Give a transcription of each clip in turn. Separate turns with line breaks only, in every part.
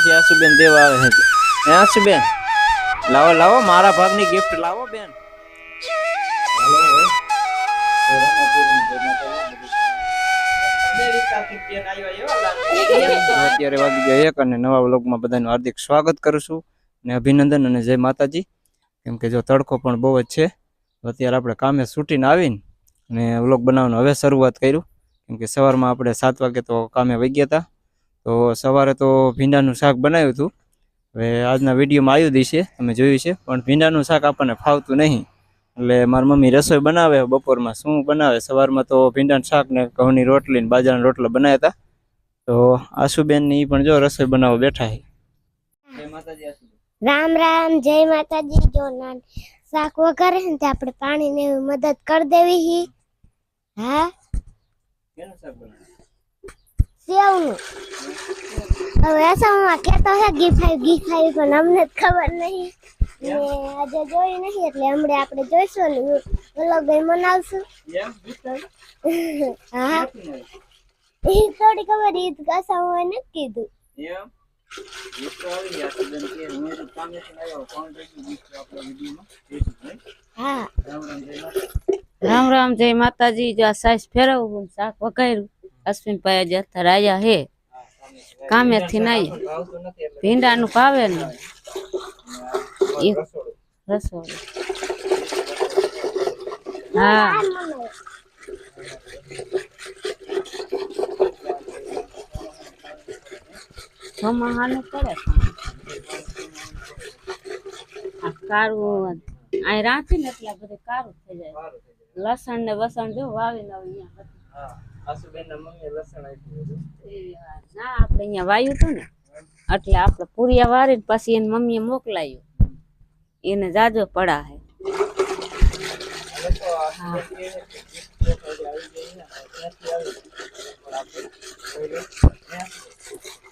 પછી આશુબેન દેવા આવે છે. હે આશુબેન? લાવો લાવો, મારા ભાગની ગિફ્ટ લાવો બેન. અત્યારે વાગી ગયા એક અને નવા વ્લોગમાં બધાનું હાર્દિક સ્વાગત કરું છું અને અભિનંદન અને જય માતાજી. કેમ કે જો તડકો પણ બહુ જ છે અત્યારે આપણે કામે છૂટીને આવીને અને વ્લોગ બનાવવાનું હવે શરૂઆત કર્યું. કેમ કે સવારમાં આપણે સાત વાગે તો કામે વહી ગયા હતા. તો સવારે તો ભીંડાનું શાક બનાવ્યું હતું. હવે આજના વિડીયોમાં આવ્યું દઈશે અમે જોયું છે. પણ ભીંડાનું શાક આપણને ફાવતું નહીં. એટલે મારી મમ્મી રસોઈ બનાવે બપોરમાં શું બનાવે? સવારમાં તો ભીંડાનું શાક ને ઘઉંની રોટલી ને બાજરાના રોટલા બનાવ્યા હતા. તો આશુબેનની પણ જો રસોઈ બનાવવા બેઠા છે.
રામ રામ જય માતાજી. જો નાન શાક વઘારે ને આપણે પાણીને મદદ કરી દેવી હી?
કેનું શાક બનાવ્યું?
સેવનું હવે અસમમાં કેતો હે ઘી ખાઈ ઘી ખાઈ પણ અમને જ ખબર નહીં. ને આજે જોઈ નહીં એટલે હમણાં આપણે જોઈશું ને અલગ મનાવશું હા એ થોડી ખબર ઈદ કસામાં નથી કીધું.
રામ રામ જય
માતાજી જો આ સાઈઝ ફેરવવું શાક વઘાર્યું. અશ્વિનભાઈ આજે અત્યારે આયા હે કામેથી નાઈ.
ભાવતું નથી એટલે
ભીંડાનું ભાવે ને ઈ
રસોડું.
રસોડું. હા. ચોમાહાનું પડે આ કાળું અહીં રાંચી ને એટલે બધું કાળું થઈ જાય.
સારું થઈ જાય.
લસણ ને વસણ જો વાવીને અહીંયા.
હા આશુબેનના મમ્મીએ લસણ આપ્યું હતું?
એ ના આપણે અહીંયા વાયું હતું ને. એટલે આપણે પૂરિયા વારીને પછી એને મમ્મીએ મોકલાયું. એને જાજો પડા હે.
હવે તો આશુબેન કહે છે કે gift તો હજી આવી ગઈ ને હવે ક્યાંથી આવી પણ આપણે કોઈ લે.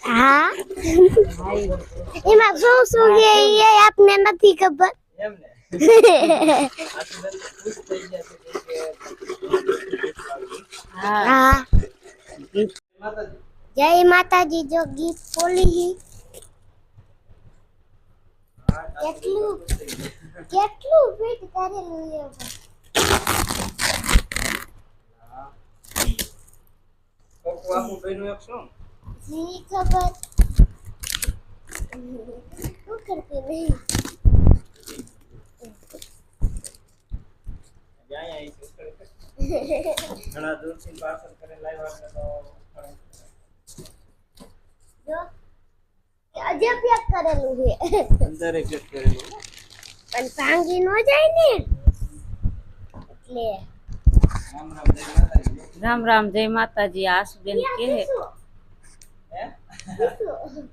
હા? એમાં શું શું છે એ આપને નથી ખબર? જય માતાજી, જો ગીત બોલી કેટલું કેટલું ફિટ કરેલું એ જી, ખબર. શું કરતી નહીં
જ્યાં અહીં છે ઉતરે છે. ઘણા દૂરથી પાર્સલ કરીને લાવ્યા એટલે તો
જો અજબ પેક કરેલું છે
અંદર એક પેક કરેલું
પણ ભાંગી ન જાય ને એટલે
રામ રામ જય માતાજી
રામ રામ જય માતાજી આસુબેન કે હે
હે
શું?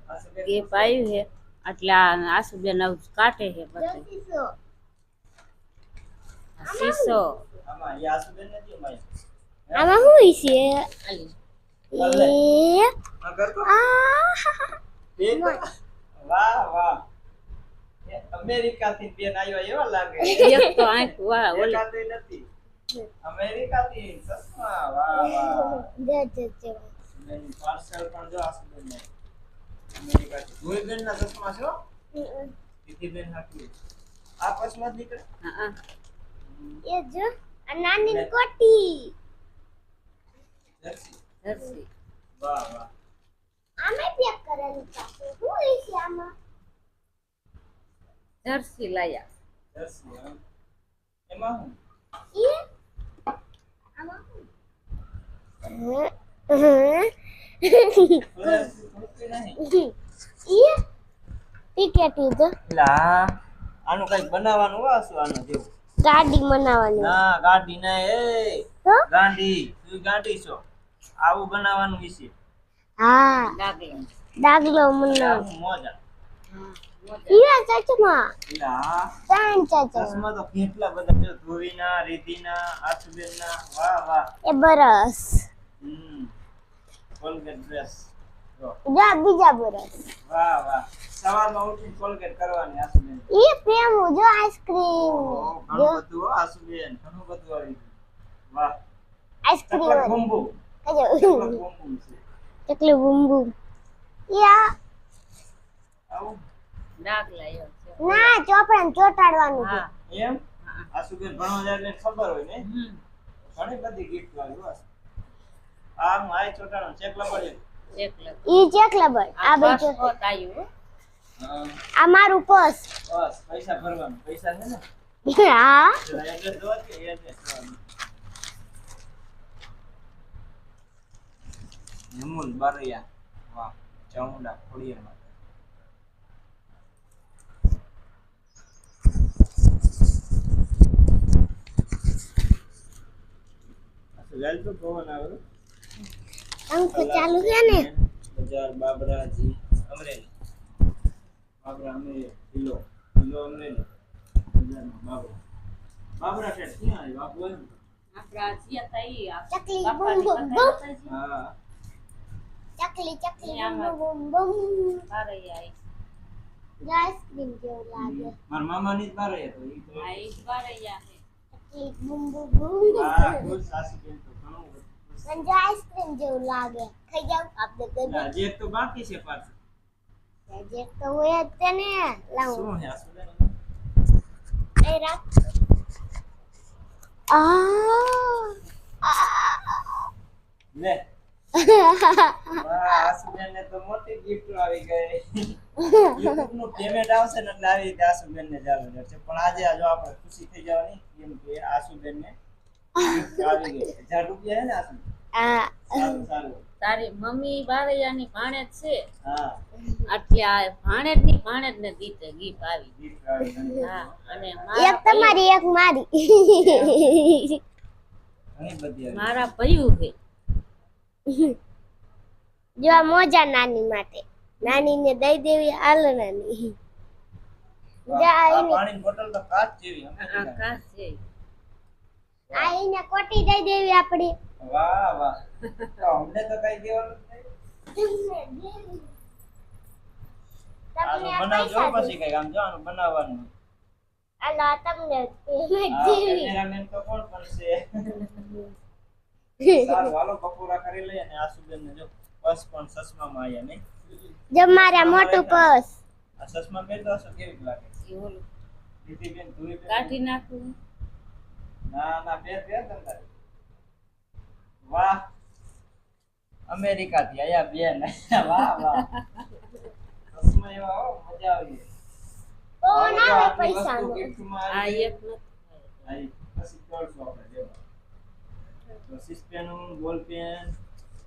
આશુબેન
કે પાયું હે એટલે આ આસુબેન આવું કાઢે હે બધું
જો શું?
શીશો
આમાં
શું છે એ
આ વાહ વાહ એ અમેરિકાથી બેન આવ્યો એવા લાગે
એક તો આંખ વાહ ઓલી
એકાદી નથી અમેરિકાથી ચશ્મા વાહ વાહ
જો જો જો
પાર્સલ પણ જો આશુબેન ને અમેરિકાથી ધોઈબેન ના ચશ્મા છો બેન હાકી આ નીકળે
હા, હા.
એ જો આ નાની કોટી.
જર્સી.
જર્સી.
વાહ વાહ.
આમે પેક કરેલું પાછું. શું છે આમાં?
જર્સી લાયા.
જર્સી એમાં. હું
એ? આમાં ટિકિટ જો.
એટલે આ આનું કંઈક બનાવવાનું હોય આનું જેવું?
ગાડી બનાવવાની
ના ગાડી ના એ.
તો
ગાંડી. તું ગાંડી છો. આવું બનાવવાનું વિશે.
હા.
ડાગલો
ડાગલો મનાવ.
આવું મોજા.
ઈવા ચચમાં.
એટલે
ત્રણ ચચમાં.
ચશ્મા તો કેટલા બધા જો ધોવીના રીધીના આસુબેનના. વાહ વાહ.
એ બરસ.
હમ. Colgate dress. જો
બીજા બરસ.
વાહ વાહ. સવારમાં ઉઠીને કોલગેટ કરવાની આસુબેન.
ઈ પ્રેમ જો આઈસ્ક્રીમ. જો.
બધું હો આસુબેન. ઘણું બધું આવી વાહ.
આઈસ્ક્રીમ
બુમ્બુ
કજો.
ચકલા બુમ્બુ
યા
આવું.
નાક લાયો
ના ચોપડા ચોટાડવાનું
હા.
એમ? આસુબેન ભણવા જાય એટલે ખબર હોય ને? ઘણી બધી ગિફ્ટ આવી બસ. આ હું આય ચોટાડો. ચેક લગાડ્યો
ચેક લખ.
ઈ ચેક લબર આ
આ
બે
બસ
ચોટ-
હોત આયું હો.
હા.
આ મારું પર્સ.
બસ પૈસા ભરવાનું. પૈસા છે ને?
હા.
યમુલ બારૈયા. વાહ ચામુંડા ખોડિયાર માં લાલ તો પવન આવે
પંખો ચાલુ છે ને?
બજાર બાબરાજી અમરેલી. બાબરા અમરેલી કિલ્લો. કિલ્લો અમરેલી. બજારમાં બાબરા. બાબરા છે ક્યાં આવી બાપુ આવ્યું?
આપડા જ્યાં
ચકલી બમ બમ બૂમ.
હા.
ચકલી ચકલી બમ બમ બમ.
તારે આઈ.
આઈસ્ક્રીમ જેવું લાગે.
મારા મામાની જ બારે હતો ઈ તો
આ ઈ બારે યા
ચકલી બૂમ બૂમ બૂમ.
હા સાસુ બેન તો ઘણું બધું.
મને આઈસ્ક્રીમ જેવું લાગે ખાઈ જાવ આપણે કદી
ના, હજી એક તો બાકી છે પાછું
જે તો હોય જ તે ને લાવું
શું છે આસુ બેન
એ રાખ આ આ.
લે વાહ આસુ બેન ને તો મોટી ગિફ્ટ આવી ગઈ YouTube નું પેમેન્ટ આવશે ને એટલે આવી રીતે આસુ બેન ને ચાલુ રહેશે. પણ આજે આ જો આપણે ખુશી થઈ જવાની કેમ કે આસુ બેન ને gift આવી ગઈ છે. હજાર રૂપિયા હે ને આસુ
આ
સારું સારું
તારી મમ્મી બારૈયાની ભાણેજ છે.
હા.
એટલે આ ભાણેજની ભાણેજ ને ગીત આવી.
gift
હા અને
એક તમારી એક મારી.
આવી.
મારા ભયું છે.
જો આ મોજા નાની માટે. નાની ને દઈ દેવી હાલ નાની. જા
આ
એને
પાણીની બોટલ તો કાચ જેવી
કાચ છે
આ કોટી દઈ દેવી આપડી
વાહ વાહ. તો અમને તો કઈ દેવાનું નહીં. આનું બનાવજો પછી કંઈક. આમ જો આનું બનાવવાનું.
હાલો તમને પેમેન્ટ
આ
દેવી
કેમેરામેન તો કોણ કરશે? સારું હાલો બપોરા કરી લઈએ અને આ સુગંધ જો. પસ પણ ચશ્મામાં આયા નહીં.
જો મારા મોટું પસ
આ ચશ્મા તો હશે? કેવી લાગે?
એ
બેન ધોઈ.
કાઢી નાખું.
ના ના બે બે તમ તારે. વાહ. અમેરિકા થી આયા બેન. વાહ વાહ. ચશ્મા એવા હો મજા આવી ઓ
ના પૈસા
આ એક નથી.
આઈ પછી કરશું આપણે દેવા તો સિસ્પેનું બોલ પેન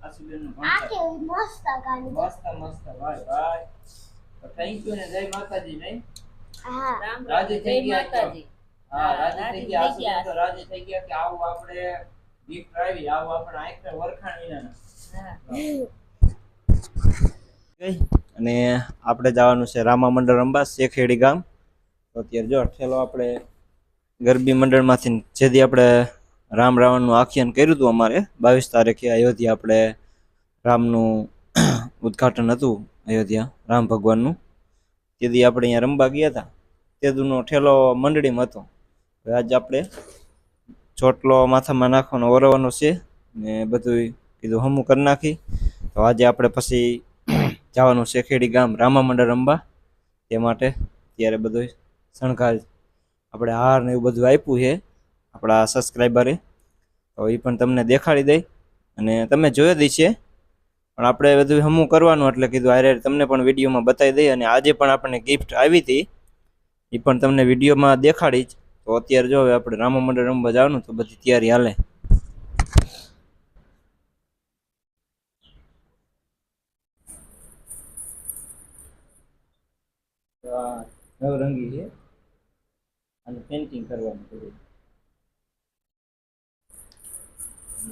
આસુબેનનું આ
કે મસ્ત ગાડી.
મસ્ત મસ્ત. ભાઈ ભાઈ. તો થેન્ક યુ ને જય માતાજી નહીં?
હા.
રામ રામ
રાજી
જય
થઈ ગયા
માતાજી.
હા
હા,
રાજી થઈ ગયા આસુબેન તો રાજી થઈ ગયા કે આવું આપણે ગિફ્ટ આવી આવું આપણે આંખને વરખાણ વિના
હા.
અને આપણે જવાનું છે રામા મંડળ અંબા શેખેડી ગામ. તો અત્યારે જો ઠેલો આપણે ગરબી મંડળમાંથી જેથી આપણે રામ રાવણનું આખ્યાન કર્યું હતું અમારે બાવીસ તારીખે અયોધ્યા આપણે રામનું ઉદ્ઘાટન હતું અયોધ્યા રામ ભગવાનનું. તેથી આપણે અહીંયા રમવા ગયા હતા. તે દુનો ઠેલો મંડળીમાં હતો. આજે આપણે ચોટલો માથામાં નાખવાનો ઓરવાનો છે ને બધું કીધું હમું કરી નાખી. તો આજે આપણે પછી જવાનું છે ખેડી ગામ રામા મંડળ રંબા તે માટે ત્યારે બધું શણગાર આપણે હાર ને એવું બધું આપ્યું છે આપણા સબસ્ક્રાઈબરે તો એ પણ તમને દેખાડી દઈ અને તમે જોઈ દઈ છે. પણ આપણે બધું હમું કરવાનું એટલે કીધું હારે તમને પણ વિડીયોમાં બતાવી દઈ અને આજે પણ આપણને ગિફ્ટ આવી હતી. એ પણ તમને વિડીયોમાં દેખાડી જ. તો અત્યારે જો હવે આપણે રામા મંડળ રમવા જવાનું તો બધી તૈયારી હાલે. નવરંગી છે. અને પેન્ટિંગ કરવાનું કર્યું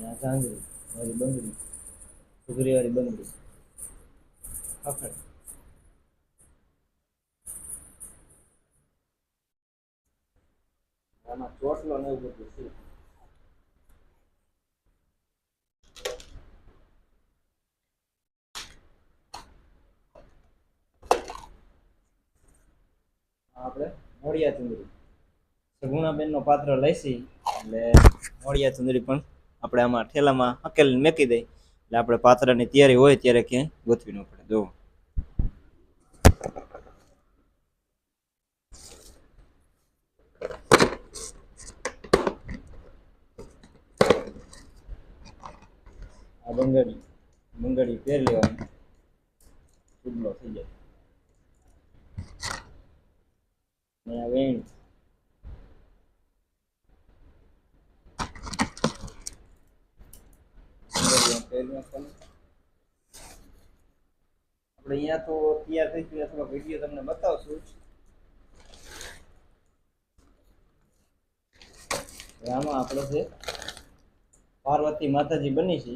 આ ઝાંઝરી વાળી બંગડી ઘૂઘરી વાળી બંગડી. ખખડ આમાં ચોટલો ને એવું બધું છે આ આપણે મોડિયા ચુંદડી. સગુણાબેનનો પાત્ર લઈશી, એટલે મોડિયા ચુંદડી પણ આપણે આમાં ઠેલામાં હકેલીને મેકી દઈ. એટલે આપણે પાત્રની તૈયારી હોય ત્યારે ક્યાંય ગોતવી ન પડે. જો બંગડી બંગડી પહેરી લેવાની. ટુકડો થઈ જાય. ને આ. આપણે અહીંયા તો તૈયાર થઈ ગયું અથવા વીડિયો તમને બતાવશું. આમાં આપણે છે પાર્વતી માતાજી બની છે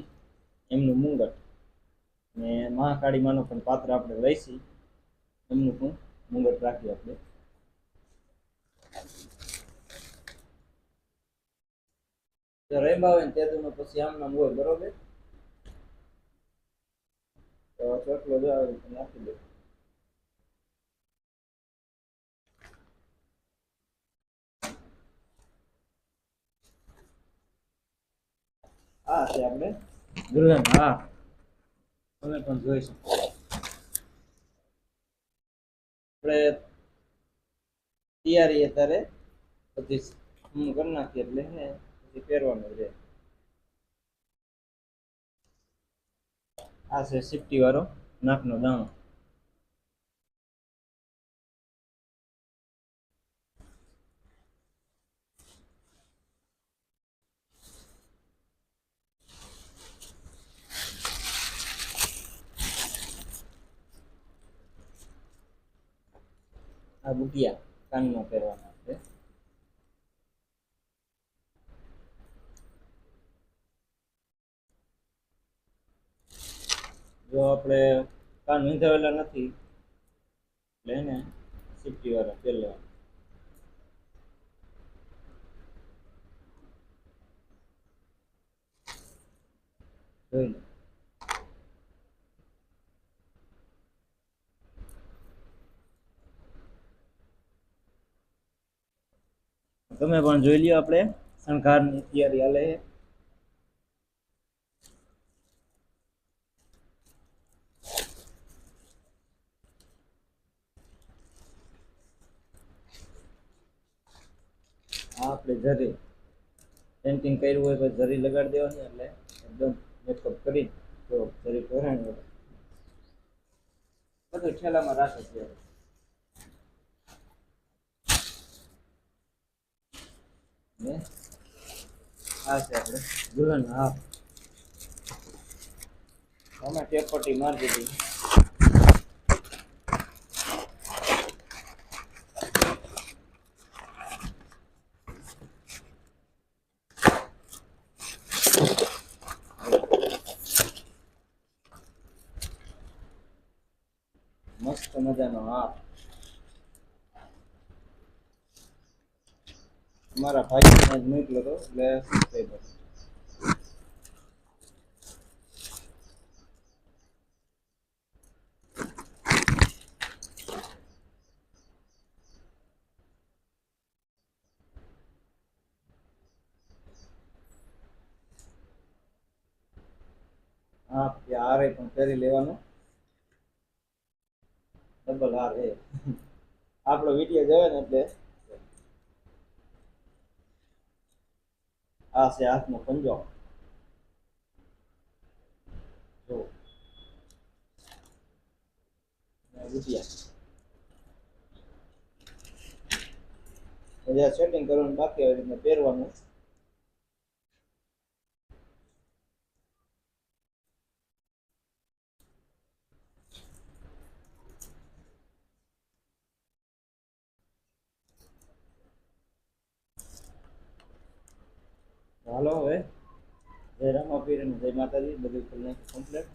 એમનું મુંગટ. ને મહાકાળી માનું પણ પાત્ર આપણે લઈશી. એમનું પણ મુંગટ રાખીએ આપણે. રેબા હોય ને તે પછી આમ નામ હોય, બરોબર? તો ચોટલો જો આવી રીતે નાખી દે. આ છે આપણે દુલ્હન હા તમે પણ જોઈ શકો આપણે તૈયારી અત્યારે બધી હું કરી નાખીએ એટલે હે પછી પહેરવાનું રહે આ છે સિફ્ટી વાળો નાકનો દાણો આ બુટિયા કાનમાં પહેરવાના જો આપણે કાન વિંધાવેલા નથી એટલે એને સિફ્ટી વાળા પહેરી લેવાના જોઈ તમે પણ જોઈ લ્યો આપણે. શણગારની તૈયારી હાલે. આપણે જરી પેન્ટિંગ કર્યું હોય તો જરી લગાડી દેવાની એટલે એકદમ મેકઅપ કરી તો જરી પહેરાણી બધું ઠેલામાં રાખે છે. આ છે આપણે દુલ્હન હા અમે ટેપટી મારી દીધી મસ્ત મજાનો હાર મારા ભાઈને જ મોકલ્યો હતો એટલે. હા હારે પણ પહેરી લેવાનો ડબલ હાર એ આપણો વીડિયો જોયો ને એટલે આ છે હાથનો પંજો. જો. રૂપિયા સેટિંગ કરવાનું બાકી આવી રીતના પહેરવાનું. હાલો હવે. જય રામાપીર અને જય માતાજી, બધું કરી કમ્પ્લેટ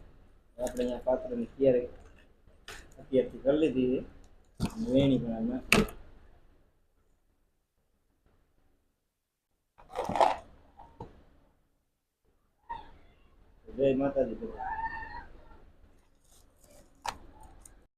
આપણે અહીંયા પાત્રની તૈયારી અત્યારથી કરી લીધી છે. વેણી પણ અમે જય માતાજી. બધા